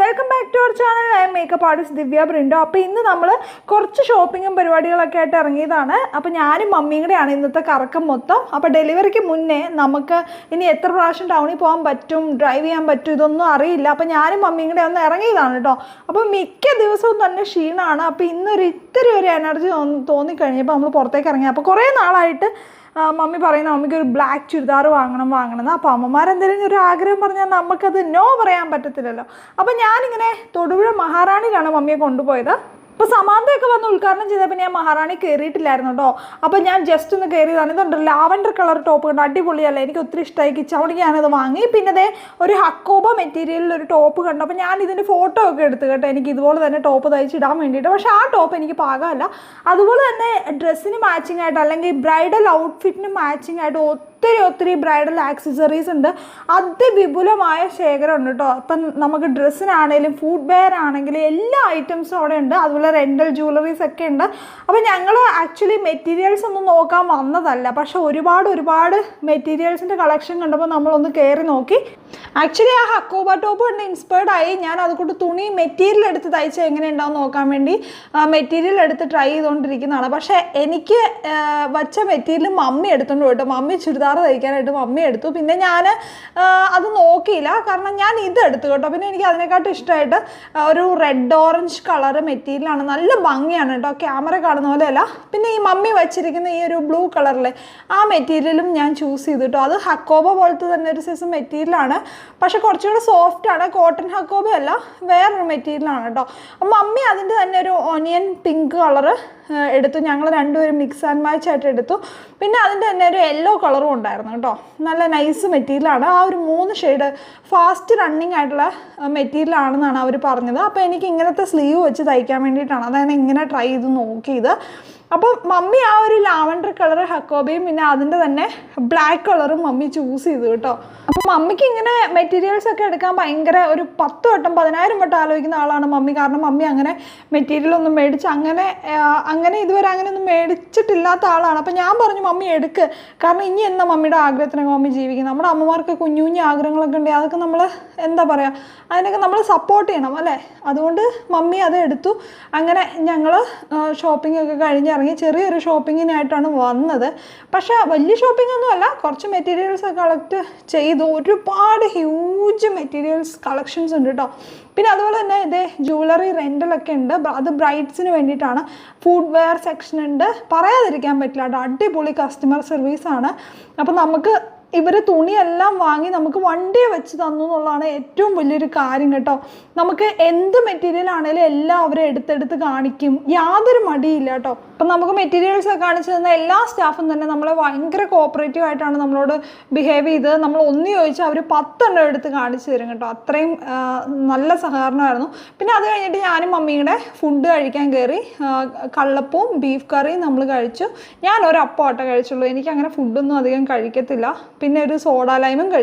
Welcome back to our channel I makeup artist Divya Brindo അപ്പോൾ ഇന്ന് നമ്മൾ കുറച്ച് ഷോപ്പിങ്ങും പരിപാടികളൊക്കെ ആയിട്ട് ഇറങ്ങിയതാണ്. അപ്പോൾ ഞാനും മമ്മിയും കൂടെയാണ് ഇന്നത്തെ കറക്കം മൊത്തം. അപ്പോൾ ഡെലിവറിക്ക് മുന്നേ നമുക്ക് ഇനി എത്ര പ്രാവശ്യം ടൗണിൽ പോകാൻ പറ്റും ഡ്രൈവ് ചെയ്യാൻ പറ്റും ഇതൊന്നും അറിയില്ല. അപ്പോൾ ഞാനും മമ്മിയും കൂടെ ഒന്ന് ഇറങ്ങിയതാണ് കേട്ടോ. അപ്പോൾ മിക്ക ദിവസവും തന്നെ ക്ഷീണമാണ് അപ്പോൾ ഇന്നൊരു ഇത്തിരി ഒരു എനർജി തോന്നിക്കഴിഞ്ഞപ്പോൾ നമ്മൾ പുറത്തേക്ക് ഇറങ്ങി. അപ്പോൾ കുറേ നാളായിട്ട് മമ്മി പറയുന്ന മമ്മിക്ക് ഒരു ബ്ലാക്ക് ചുരിദാർ വാങ്ങണം വാങ്ങണം. എന്ന് അപ്പോൾ അമ്മമാരെന്തെങ്കിലും ഒരു ആഗ്രഹം പറഞ്ഞാൽ നമുക്കത് നോ പറയാൻ പറ്റത്തില്ലല്ലോ. അപ്പോൾ ഞാനിങ്ങനെ തൊടുപുഴ മഹാറാണിയിലാണ് മമ്മിയെ കൊണ്ടുപോയത്. അപ്പോൾ സമാന്തയൊക്കെ വന്ന് ഉദ്ഘാടനം ചെയ്തപ്പോൾ ഞാൻ മഹാറാണി കയറിയിട്ടില്ലായിരുന്നു കേട്ടോ. അപ്പോൾ ഞാൻ ജസ്റ്റ് ഒന്ന് കയറിയതാണ് ഇതുണ്ട് ലാവൻഡർ കളർ ടോപ്പ് കണ്ട്? അടിപൊളിയല്ലേ? എനിക്ക് ഒത്തിരി ഇഷ്ടമായി കിച്ചവണിക്ക് ഞാനത് വാങ്ങി. പിന്നെ അതേ ഒരു ഹക്കോബ മെറ്റീരിയലിൽ ഒരു ടോപ്പ് കണ്ടു. അപ്പോൾ ഞാൻ ഇതിന്റെ ഫോട്ടോ ഒക്കെ എടുത്തു കേട്ടോ. എനിക്ക് ഇതുപോലെ തന്നെ ടോപ്പ് തയ്ച്ചിടാൻ വേണ്ടിയിട്ട്. പക്ഷേ ആ ടോപ്പ് എനിക്ക് പാകമല്ല. അതുപോലെ തന്നെ ഡ്രസ്സിന് മാച്ചിങ് ആയിട്ട് അല്ലെങ്കിൽ ബ്രൈഡൽ ഔട്ട്ഫിറ്റിന് മാച്ചിങ് ആയിട്ട് ഒത്തിരി ഒത്തിരി ബ്രൈഡൽ ആക്സസറീസ് ഉണ്ട്. അതിവിപുലമായ ശേഖരം ഉണ്ട് കേട്ടോ അപ്പം നമുക്ക് ഡ്രസ്സിനാണേലും ഫുഡ് വെയർ ആണെങ്കിലും എല്ലാ ഐറ്റംസും അവിടെ ഉണ്ട്. അതുപോലെ റെന്റൽ ജ്വല്ലറീസ് ഒക്കെ ഉണ്ട്. അപ്പോൾ ഞങ്ങൾ ആക്ച്വലി മെറ്റീരിയൽസ് ഒന്നും നോക്കാൻ വന്നതല്ല. പക്ഷെ ഒരുപാട് ഒരുപാട് മെറ്റീരിയൽസിന്റെ കളക്ഷൻ കണ്ടപ്പോൾ നമ്മളൊന്ന് കയറി നോക്കി. ആക്ച്വലി ആ ഹക്കോബ ടോപ്പ് കണ്ട് ഇൻസ്പയർഡ് ആയി. ഞാൻ അതുകൊണ്ട് തുണി മെറ്റീരിയൽ എടുത്ത് തയ്ച്ച് എങ്ങനെ ഉണ്ടാവും നോക്കാൻ വേണ്ടി മെറ്റീരിയൽ എടുത്ത് ട്രൈ ചെയ്തുകൊണ്ടിരിക്കുന്നതാണ് പക്ഷേ എനിക്ക് വച്ച മെറ്റീരിയൽ മമ്മി എടുത്തുകൊണ്ട് പോയിട്ട്. മമ്മി ചുരിദാർ തയ്ക്കാനായിട്ട് മമ്മി എടുത്തു. പിന്നെ ഞാൻ അത് നോക്കിയില്ല. കാരണം ഞാൻ ഇത് എടുത്തു കേട്ടോ. പിന്നെ എനിക്ക് അതിനെക്കാട്ടും ഇഷ്ടമായിട്ട് ഒരു റെഡ് ഓറഞ്ച് കളർ മെറ്റീരിയലാണ് നല്ല ഭംഗിയാണ് കേട്ടോ. ക്യാമറ കാണുന്ന പോലെയല്ല. പിന്നെ ഈ മമ്മി വെച്ചിരിക്കുന്ന ഈ ഒരു ബ്ലൂ കളറിലെ ആ മെറ്റീരിയലും ഞാൻ ചൂസ് ചെയ്തു കേട്ടോ. അത് ഹക്കോബ പോലത്തെ തന്നെ ഒരു സൈസ് മെറ്റീരിയലാണ് പക്ഷെ കുറച്ചുകൂടെ സോഫ്റ്റ് ആണ്. കോട്ടൺ ഹക്കോബ അല്ല വേറൊരു മെറ്റീരിയലാണ് കേട്ടോ. മമ്മി അതിന്റെ തന്നെ ഒരു ഓനിയൻ പിങ്ക് കളറ് എടുത്തു. ഞങ്ങൾ രണ്ടുപേരും മിക്സ് ആൻഡ് മാച്ച് ആയിട്ട് എടുത്തു. പിന്നെ അതിന്റെ തന്നെ ഒരു യെല്ലോ കളറും ഉണ്ടായിരുന്നു കേട്ടോ. നല്ല നൈസ് മെറ്റീരിയലാണ് ആ ഒരു മൂന്ന് ഷെയ്ഡ് ഫാസ്റ്റ് റണ്ണിങ് ആയിട്ടുള്ള മെറ്റീരിയലാണെന്നാണ് അവർ പറഞ്ഞത്. അപ്പോൾ എനിക്ക് ഇങ്ങനത്തെ സ്ലീവ് വെച്ച് തയ്ക്കാൻ വേണ്ടിയിട്ടാണ്. അതാണ് ഇങ്ങനെ ട്രൈ ചെയ്ത് നോക്കിയത്. അപ്പോൾ മമ്മി ആ ഒരു ലാവൻഡർ കളർ ഹക്കോബയും പിന്നെ അതിന്റെ തന്നെ ബ്ലാക്ക് കളറും മമ്മി ചൂസ് ചെയ്തു കേട്ടോ. അപ്പോൾ മമ്മിക്ക് ഇങ്ങനെ മെറ്റീരിയൽസ് ഒക്കെ എടുക്കാൻ ഭയങ്കര ഒരു പത്ത് വട്ടം പതിനായിരം വട്ടം ആലോചിക്കുന്ന ആളാണ് മമ്മി. കാരണം മമ്മി അങ്ങനെ മെറ്റീരിയൽ ഒന്നും മേടിച്ച് അങ്ങനെ അങ്ങനെ ഇതുവരെ അങ്ങനെ ഒന്നും മേടിച്ചിട്ടില്ലാത്ത ആളാണ്. അപ്പോൾ ഞാൻ പറഞ്ഞു മമ്മി എടുക്ക്. കാരണം ഇനി മമ്മിയുടെ ആഗ്രഹത്തിനൊക്കെ മമ്മി ജീവിക്കുന്നത് നമ്മുടെ അമ്മമാർക്ക് കുഞ്ഞു കുഞ്ഞു ആഗ്രഹങ്ങളൊക്കെ ഉണ്ടെങ്കിൽ അതൊക്കെ നമ്മൾ എന്താ പറയുക അതിനൊക്കെ നമ്മൾ സപ്പോർട്ട് ചെയ്യണം അല്ലേ? അതുകൊണ്ട് മമ്മി അത് എടുത്തു. അങ്ങനെ ഞങ്ങൾ ഷോപ്പിംഗ് ഒക്കെ കഴിഞ്ഞിറങ്ങി ചെറിയൊരു ഷോപ്പിങ്ങിനായിട്ടാണ് വന്നത്. പക്ഷേ വലിയ ഷോപ്പിംഗ് ഒന്നും അല്ല. കുറച്ച് മെറ്റീരിയൽസ് കളക്ട് ചെയ്തു. ഒരുപാട് ഹ്യൂജ് മെറ്റീരിയൽസ് കളക്ഷൻസ് ഉണ്ട് കേട്ടോ പിന്നെ അതുപോലെ തന്നെ ഇതേ ജ്വല്ലറി റെന്റലൊക്കെ ഉണ്ട്. അത് ബ്രൈഡ്സിന് വേണ്ടിയിട്ടാണ്. ഫുഡ് വെയർ സെക്ഷൻ ഉണ്ട്. പറയാതിരിക്കാൻ പറ്റില്ല അടിപൊളി കസ്റ്റമർ സർവീസാണ് അപ്പോൾ നമുക്ക് ഇവർ തുണിയെല്ലാം വാങ്ങി നമുക്ക് വണ്ടിയെ വെച്ച് തന്നു എന്നുള്ളതാണ് ഏറ്റവും വലിയൊരു കാര്യം കേട്ടോ. നമുക്ക് എന്ത് മെറ്റീരിയൽ ആണെങ്കിലും എല്ലാം അവരെ എടുത്തെടുത്ത് കാണിക്കും. യാതൊരു മടിയില്ല കേട്ടോ. അപ്പം നമുക്ക് മെറ്റീരിയൽസ് ഒക്കെ കാണിച്ചു തന്ന എല്ലാ സ്റ്റാഫും തന്നെ നമ്മളെ ഭയങ്കര കോപ്പറേറ്റീവ് ആയിട്ടാണ് നമ്മളോട് ബിഹേവ് ചെയ്തത്. നമ്മൾ ഒന്ന് ചോദിച്ചാൽ അവർ പത്തെണ്ണം എടുത്ത് കാണിച്ചു തരും കേട്ടോ. അത്രയും നല്ല സഹകരണമായിരുന്നു. പിന്നെ അത് കഴിഞ്ഞിട്ട് ഞാനും മമ്മിയുടെ ഫുഡ് കഴിക്കാൻ കയറി കള്ളപ്പവും ബീഫ് കറിയും നമ്മൾ കഴിച്ചു. ഞാൻ ഒരു അപ്പം കഴിച്ചുള്ളൂ. എനിക്ക് അങ്ങനെ ഫുഡൊന്നും അധികം കഴിക്കത്തില്ല. പിന്നെ ഒരു സോഡ കഴിച്ചു.